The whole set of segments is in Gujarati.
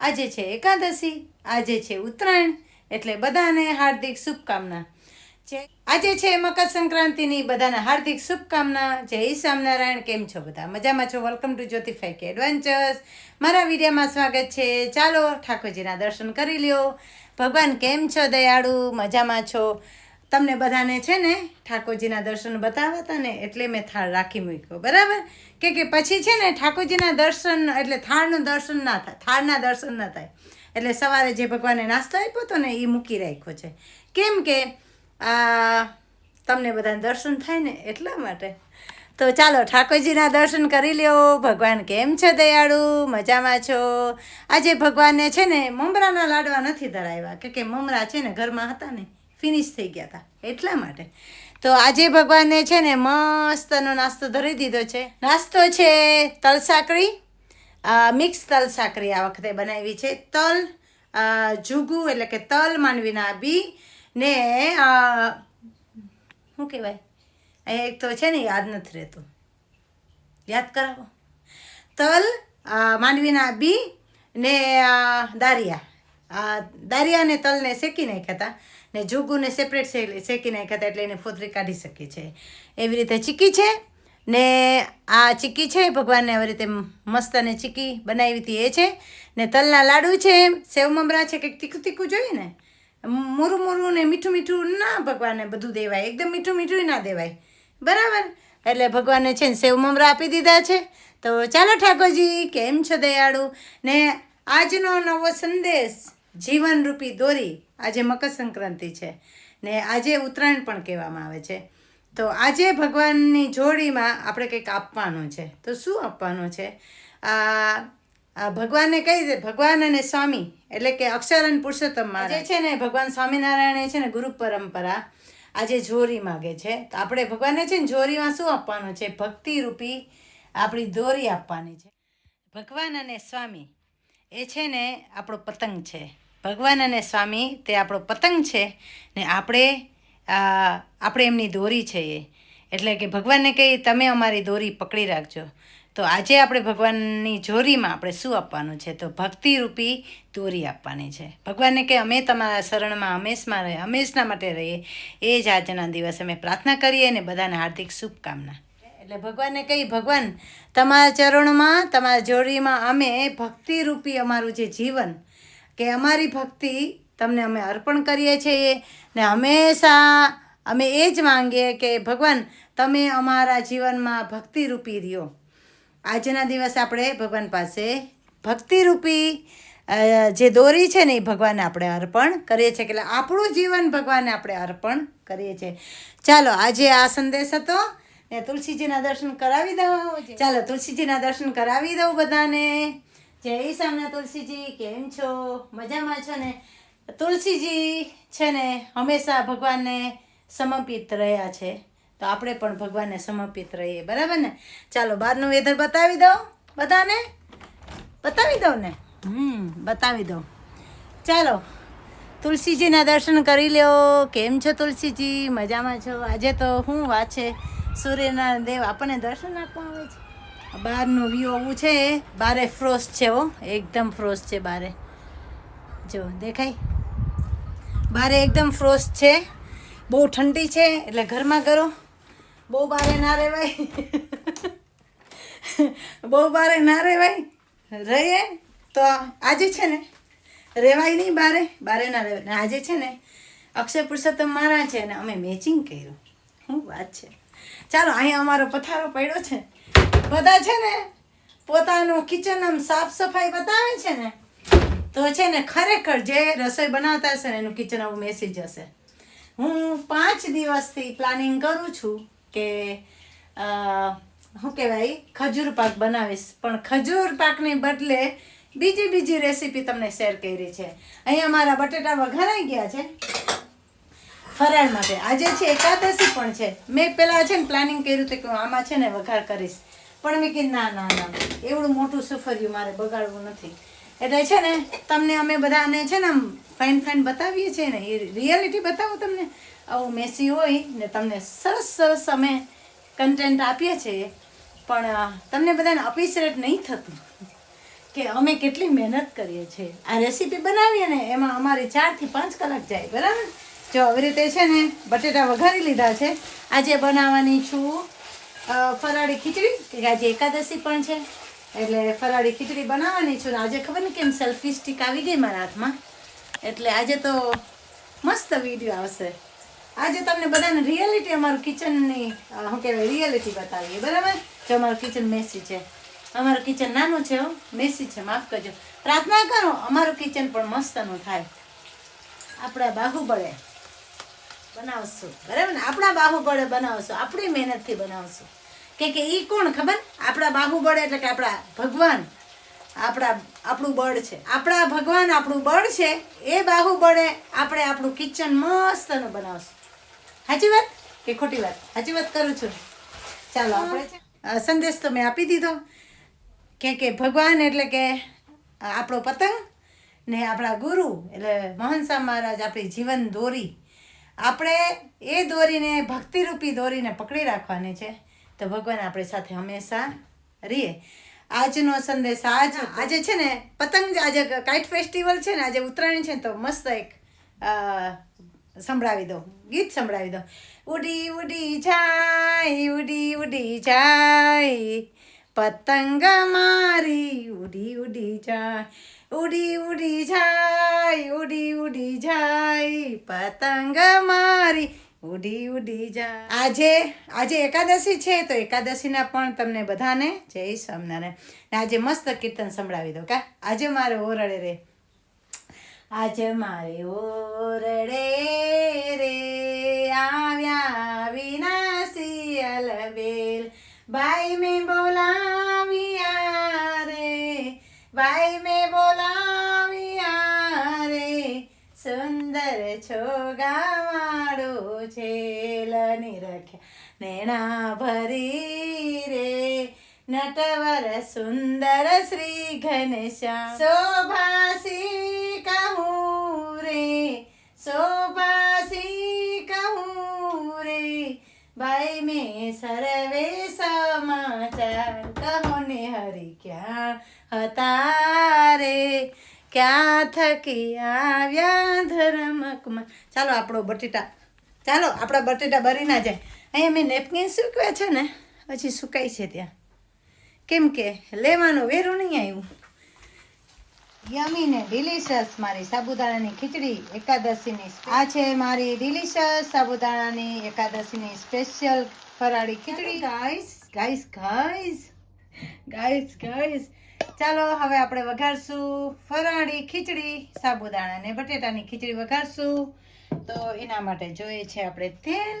આજે છે એકાદશી, આજે છે ઉત્તરાયણ, એટલે બધાને હાર્દિક શુભકામના. છે આજે છે મકર સંક્રાંતિની બધાને હાર્દિક શુભકામના. જય સ્વામિનારાયણ, કેમ છો બધા? મજામાં છો? વેલકમ ટુ જ્યોતિફાઈ કે એડવેન્ચર્સ મારા વિડીયોમાં સ્વાગત છે. ચાલો ઠાકોરજીના દર્શન કરી લ્યો. ભગવાન, કેમ છો દયાળુ? મજામાં છો? તમને બધાને છે ને ઠાકોરજીના દર્શન બતાવ્યા હતા ને એટલે મેં થાળ રાખી મૂક્યો, બરાબર? કે કે પછી છે ને ઠાકોરજીના દર્શન, એટલે થાળનું દર્શન ના થાય, થાળના દર્શન ના થાય. એટલે સવારે જે ભગવાને નાસ્તો આપ્યો હતો ને એ મૂકી રાખ્યો છે. કેમ કે, આ, તમને બધાને દર્શન થાય ને એટલા માટે. તો ચાલો ઠાકોરજીના દર્શન કરી લ્યો. ભગવાન કેમ છે દયાળુ? મજામાં છો? આજે ભગવાનને છે ને મમરાના લાડવા નથી ધરાવ્યા. કે કે મમરા છે ને ઘરમાં હતા ને ફિનિશ થઈ ગયા હતા એટલા માટે. તો આજે ભગવાનને છે ને મસ્તનો નાસ્તો ધરી દીધો છે. નાસ્તો છે તલ સાંકળી મિક્સ તલ સાંકળી આ વખતે બનાવી છે. તલ જુગુ એટલે કે તલ માનવીના બી ને શું કહેવાય? એક તો છે ને યાદ નથી રહેતું. યાદ કરાવો. તલ માનવીના બી ને દારિયા. દારિયાને તલને શેકી નાખ્યા હતા ને જુગુને સેપરેટ શેકી નાખ્યા હતા એટલે એને ફોતરી કાઢી શકીએ છે. એવી રીતે ચીકી છે ને આ ચીકી છે, ભગવાનને આવી રીતે મસ્ત અને ચીકી બનાવી હતી એ છે. ને તલના લાડુ છે, સેવ મમરા છે, કંઈક તીખું તીખું જોઈએ ને? મોરું મોરું ને મીઠું મીઠું ના ભગવાનને બધું દેવાય. એકદમ મીઠું મીઠું ના દેવાય. બરાબર? એટલે ભગવાનને છે ને સેવ મમરા આપી દીધા છે. તો ચાલો ઠાકોરજી, કેમ છો દયાળુ? ને આજનો નવો સંદેશ જીવનરૂપી દોરી આજે મકર સંક્રાંતિ છે. ને આજે ઉત્તરાયણ પણ કહેવામાં આવે છે. તો આજે ભગવાનની જોડીમાં આપણે કંઈક આપવાનું છે. તો શું આપવાનું છે? આ ભગવાનને કઈ દે ભગવાન અને સ્વામી, એટલે કે અક્ષર અને પુરુષોત્તમ જે છે ને ભગવાન સ્વામિનારાયણે છે ને ગુરુ પરંપરા આજે જોરી માગે છે. તો આપણે ભગવાનને છે ને જોરીમાં શું આપવાનું છે? ભક્તિ રૂપી આપણી દોરી આપવાની છે. ભગવાન અને સ્વામી, એ છે ને આપણો પતંગ છે. ભગવાન અને સ્વામી, તે આપણો પતંગ છે ને આપણે આપણે એમની દોરી છે એ. એટલે કે ભગવાનને કહી, તમે અમારી દોરી પકડી રાખજો. તો આજે આપણે ભગવાનની જોરીમાં આપણે શું આપવાનું છે? તો ભક્તિરૂપી દોરી આપવાની છે. ભગવાનને કે અમે તમારા શરણમાં હંમેશમાં રહે હંમેશના માટે રહીએ. એ જ આજના દિવસે અમે પ્રાર્થના કરીએ ને બધાને હાર્દિક શુભકામના. એટલે ભગવાનને કહી, ભગવાન, તમારા ચરણમાં, તમારા જોડીમાં અમે ભક્તિરૂપી અમારું જે જીવન કે અમારી ભક્તિ તમને અમે અર્પણ કરીએ છીએ ને હંમેશા અમે એ જ માંગીએ કે ભગવાન, તમે અમારા જીવનમાં ભક્તિરૂપી રહ્યો. આજના દિવસે આપણે ભગવાન પાસે ભક્તિરૂપી જે દોરી છે ને એ ભગવાનને આપણે અર્પણ કરીએ છીએ. એટલે આપણું જીવન ભગવાનને આપણે અર્પણ કરીએ છીએ. ચાલો, આજે આ સંદેશ હતો ને તુલસીજીના દર્શન કરાવી દઉં. ચાલો, તુલસીજીના દર્શન કરાવી દઉં બધાને. જય સામના તુલસીજી, કેમ છો? મજામાં છો ને? તુલસીજી છે ને, હંમેશા ભગવાનને સમર્પિત રહ્યા છે. તો આપણે પણ ભગવાનને સમર્પિત રહીએ, બરાબર ને? ચાલો, બહારનું વેધર બતાવી દઉં, બધાને? બતાવી દઉં ને? હમ, બતાવી દઉં. ચાલો, તુલસીજીના દર્શન કરી લ્યો. કેમ છો તુલસીજી? મજામાં છો? આજે તો શું વાત છે? સૂર્યના દેવ આપણને દર્શન આપવા આવે છે. બહારનું વ્યૂ આવું છે, બારે ફ્રોસ્ટ છે હો, એકદમ ફ્રોસ્ટ છે બારે. જો, દેખાય? બારે એકદમ ફ્રોસ્ટ છે, બહુ ઠંડી છે, એટલે ઘરમાં કરો. બહુ બારે ના રહેવાય. બહુ બારે ના રહેવાય. રહીએ તો આજે છે ને રહેવાય નહીં બારે બારે ના રહેવાય. આજે છે ને, અક્ષય પુરુષોત્તમ મારા છે ને, અમે મેચિંગ કર્યું. શું વાત છે. ચાલો, અહીંયા અમારો પથારો પડ્યો છે. બધા છે ને પોતાનું કિચન આમ સાફ સફાઈ બતાવે છે ને, તો છે ને ખરેખર જે રસોઈ બનાવતા હશે ને, એનું કિચન આવું મેસી જશે હું પાંચ દિવસથી પ્લાનિંગ કરું છું કે શું કહેવાય, ખજૂર પાક બનાવીશ. પણ ખજૂર પાકને બદલે બીજી બીજી રેસીપી તમને શેર કરી છે. અહીંયા મારા બટેટા વઘારાઈ ગયા છે ફરાળ માટે. આજે છે એકાદશી પણ છે. મેં પહેલાં છે ને પ્લાનિંગ કર્યું હતું કે હું આમાં છે ને વઘાર કરીશ. પણ મેં કીધું ના ના ના, એવડું મોટું સફરિયું મારે બગાડવું નથી. એટલે છે ને, તમને અમે બધાને છે ને ફાઇન ફાઇન બતાવીએ છીએ ને, એ રિયાલિટી બતાવું તમને. આવું મેસી હોય ને તમને સરસ સરસ અમે કન્ટેન્ટ આપીએ છીએ, પણ તમને બધાને અપિસરેટ નહીં થતું કે અમે કેટલી મહેનત કરીએ છીએ. આ રેસીપી બનાવીએ ને, એમાં અમારે ચારથી પાંચ કલાક જાય, બરાબર? જો આવી રીતે છે ને, બટેટા વઘારી લીધા છે. આજે બનાવવાની છું ફરાળી ખીચડી, કે આજે એકાદશી પણ છે, એટલે ફરાળી ખીચડી બનાવવાની છું. ને આજે ખબર ને કેમ સેલ્ફી સ્ટિક આવી ગઈ મારા હાથમાં? એટલે આજે તો મસ્ત વીડિયો આવશે. આજે તમને બધાને રિયાલિટી અમારું કિચનની શું કહેવાય રિયાલિટી બતાવીએ. બરાબર? જો અમારું કિચન મેસી છે. અમારું કિચન નાનું છે મેસી છે, માફ કરજો. પ્રાર્થના કરો, અમારું કિચન પણ મસ્તનું થાય. આપણા બાહુબળે બનાવશું. બરાબર ને? આપણા બાહુબળે બનાવશું. આપણી મહેનતથી બનાવશું. કે કે એ કોણ ખબર? આપણા બાહુબળે એટલે કે આપણા ભગવાન. આપણા, આપણું બળ છે. આપણા ભગવાન આપણું બળ છે. એ બાહુબળે આપણે આપણું કિચન મસ્તનું બનાવશું. સાચી વાત? કે ખોટી વાત? સાચી વાત કરું છું. ચાલો આપણે સંદેશ તો મેં આપી દીધો. કે કે ભગવાન એટલે કે આપણો પતંગ ને આપણા ગુરુ એટલે મહનસા મહારાજ આપણી જીવન દોરી. આપણે એ દોરીને ભક્તિરૂપી દોરીને પકડી રાખવાની છે. તો ભગવાન આપણી સાથે હંમેશા રહીએ. આજનો સંદેશ આજ આજે છે ને પતંગ આજે કાઇટ ફેસ્ટિવલ છે ને આજે ઉત્તરાયણ છે ને તો મસ્ત એક સંભળાવી દો ગીત સંભળાવી દો ઉડી ઉડી જાય ઉડી ઉડી જાય પતંગ મારી ઉડી ઉડી જાય ઉડી ઉડી જાય ઉડી ઉડી જાય પતંગ મારી ઉડી ઉડી જા. આજે આજે એકાદશી છે તો એકાદશીના પણ તમને બધાને જય સ્વામિનારાયણ. આજે મસ્ત કીર્તન સંભળાવી દો કા. આજે મારે ઓરડે રે. આજે મારે ઓરડે રે. આવ્યા વિનાશી અલબેલ ભાઈ મેં બોલાવ્યા રે. ભાઈ મેં નેણા ભરી રે, નટવર સુંદર શ્રી ઘનશ્યામ. શોભાસી કહું રે શોભાસી કહું રે, ભાઈ મેં સર્વે સમાચાર કહો હરી ક્યાં હતા ક્યાં થકી આવ્યા ધર્મકમાં? ચાલો આપણો બટેટા, ચાલો આપણા બટેટા બરી ના જાય. અહીંયા મેં નેપકિન સૂક્યા છે ને પછી સુકાય છે ત્યાં. કેમ કે લેવાનું વેરું નહીં આવ્યું. યમી ને ડિલિશિયસ મારી સાબુદાણાની ખીચડી એકાદશીની આ છે મારી ડિલિશિયસ સાબુદાણાની એકાદશીની સ્પેશિયલ ફરાળી ખીચડી. Guys guys guys guys guys ચાલો હવે આપણે વઘારશું ફરાળી ખીચડી સાબુદાણા ને બટેટાની ખીચડી વઘારશું. તો એના માટે જોઈએ છે આપણે તેલ.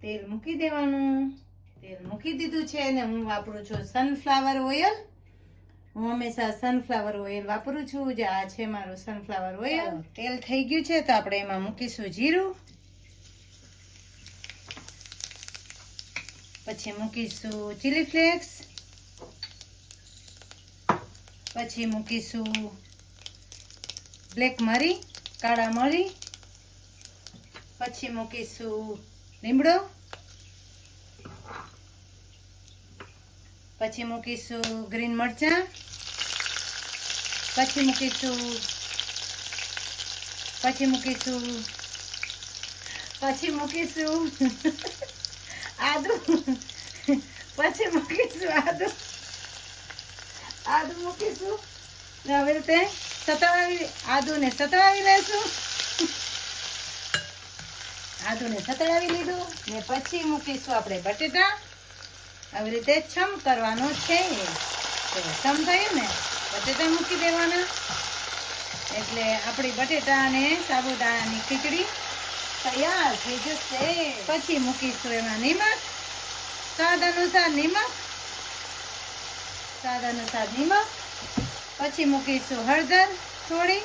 તેલ મૂકી દેવાનું. તેલ મૂકી દીધું છે અને હું વાપરું છું સનફ્લાવર ઓઇલ હું હંમેશા સનફ્લાવર ઓઇલ વાપરું છું. જે આ છે મારું સનફ્લાવર ઓઇલ તેલ થઈ ગયું છે તો આપણે એમાં મૂકીશું જીરું. પછી મૂકીશું ચીલી ફ્લેક્સ પછી મૂકીશું બ્લેક મરી કાળા મરી. પછી મૂકીશું લીમડો. પછી મૂકીશું ગ્રીન મરચાં, પછી મૂકીશું પછી મૂકીશું પછી મૂકીશું આદુ, પછી મૂકીશું આદુ આદુ મૂકીશું. ને આવી રીતે સતળાવી આદુને સતળાવી લેશું આદુને સતળાવી લીધું ને પછી મૂકીશું આપણે બટેટા. આવી રીતે છમ કરવાનો છે છમ થયું ને, બટેટા મૂકી દેવાના. એટલે આપણી બટેટા અને સાબુદાણાની ખીચડી તૈયાર થઈ જશે. પછી મૂકીશું એમાં નિમક, સ્વાદ અનુસાર નિમક, સ્વાદ અનુસાર નિમક. પછી મૂકીશું હળદર થોડી.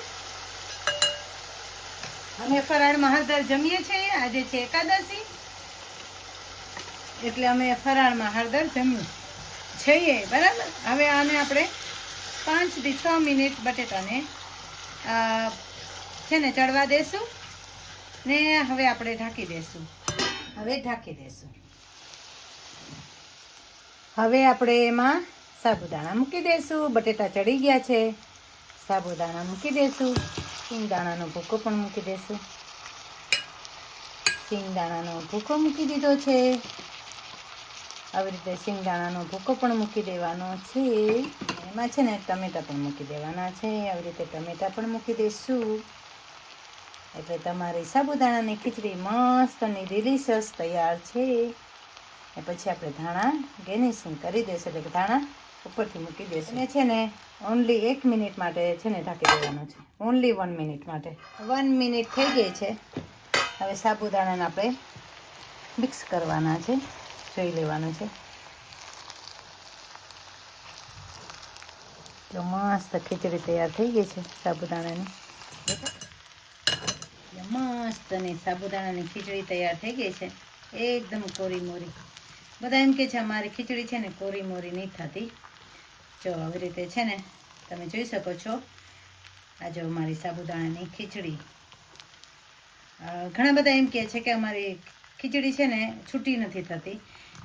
અમે ફરાળમાં હળદર જમીએ છીએ. આજે છે એકાદશી. એટલે અમે ફરાળમાં હળદર જમ્યું. છીએ બરાબર? હવે આને આપણે પાંચથી છ મિનિટ બટેટાને છે ને, ચડવા દેશું ને હવે આપણે ઢાંકી દેશું. હવે ઢાંકી દેશું. હવે આપણે એમાં સાબુદાણા મૂકી દઈશું બટેટા ચડી ગયા છે. સાબુદાણા મૂકી દઈશું સિંગદાણાનો ભૂકો પણ મૂકી દઈશું સિંગદાણાનો ભૂકો મૂકી દીધો છે. આવી રીતે શિંગદાણાનો ભૂકો પણ મૂકી દેવાનો છે. એમાં છે ને ટમેટા પણ મૂકી દેવાના છે. આવી રીતે ટમેટા પણ મૂકી દઈશું. એટલે તમારી સાબુદાણાની ખીચડી મસ્ત અને ડિલિશિયસ તૈયાર છે. એ પછી આપણે ધાણા ગેનિશિંગ કરી દઈશું. એટલે ધાણા ઉપરથી મૂકી દઈશું. અને છે ને ઓનલી એક મિનિટ માટે છે ને ઢાંકી દેવાનું છે. ઓનલી વન મિનિટ માટે. વન મિનિટ થઈ ગઈ છે. હવે સાબુદાણાને આપણે મિક્સ કરવાના છે. જોઈ લેવાનું છે. તો મસ્ત ખીચડી તૈયાર થઈ ગઈ છે સાબુદાણાની. મસ્ત અને સાબુદાણાની ખીચડી તૈયાર થઈ ગઈ છે. એકદમ કોરી મોરી. બધા એમ કે છે, અમારી ખીચડી છે ને કોરી મોરી નહીં થતી. જો આવી રીતે છે ને, તમે જોઈ શકો છો, આ જો અમારી સાબુદાણાની ખીચડી. ઘણા બધા એમ કહે છે કે અમારી ખીચડી છે ને છૂટી નથી થતી.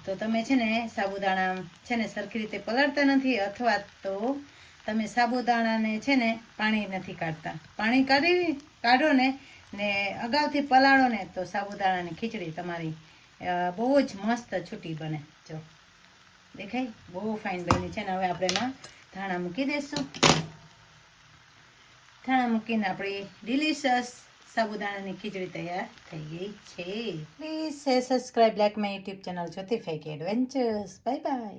તો તમે છે ને સાબુદાણા છે ને સરખી રીતે પલાળતા નથી, અથવા તો તમે સાબુદાણાને છે ને પાણી નથી કાઢતા. પાણી કાઢી કાઢો ને ને અગાઉથી પલાળો ને, તો સાબુદાણાની ખીચડી તમારી બહુ જ મસ્ત છૂટી બને. જો, દેખાય? બહુ ફાઇન બની છે ને. હવે આપણે એમાં ધાણા મૂકી દઈશું ધાણા મૂકીને આપણી ડિલિશિયસ સાબુદાણાની ખીચડી તૈયાર થઈ ગઈ છે. Please subscribe like my YouTube channel Jyoti fake adventures bye bye